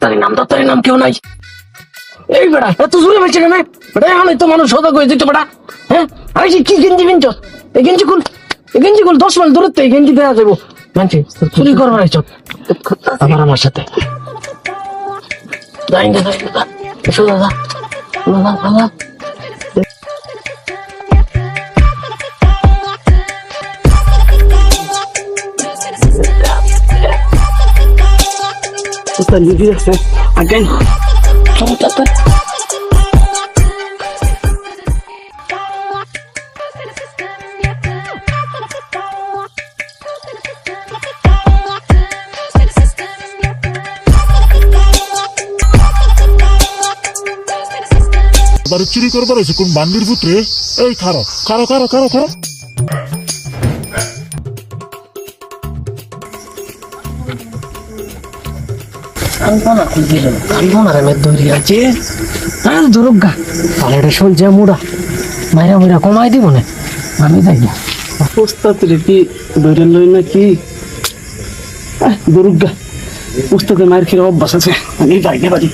তার নাম দত্তারি নাম কেউ নাই। এই বেড়া এত জোরে বেঁচে কেন? বেড়া এখন তো মানুষ সদা করে দিত বেড়া হ্যাঁ? আমি কি গেঞ্জি কিনছ এই গেঞ্জি কুল এই গেঞ্জি কুল দশ মাইল দূরত্ব এই গেঞ্জি দেওয়া যাব মানছি, চুরি করবার আইছ। আবার আমার সাথে। যাই না এসো দাদা দাদা। দাদা Ulan ne diyorsun? Again. Tamam tamam. এবারে চুরি করবার হয়েছে কোন বান্দির পুত্রে এই খারো খারো খারো খারো খারো কালপনা খুঁজছিল কালপনা রে মেদ ধরি আছে হ্যাঁ দুর্গা তাহলে এটা শুনছে মুড়া। মাইরা মুড়া কমাই দিব না। আমি যাই না। উস্তাদ রে কি ধরে লই না কি দুর্গা উস্তাদের মায়ের খেয়ে অভ্যাস আছে? আমি যাই বাড়ি।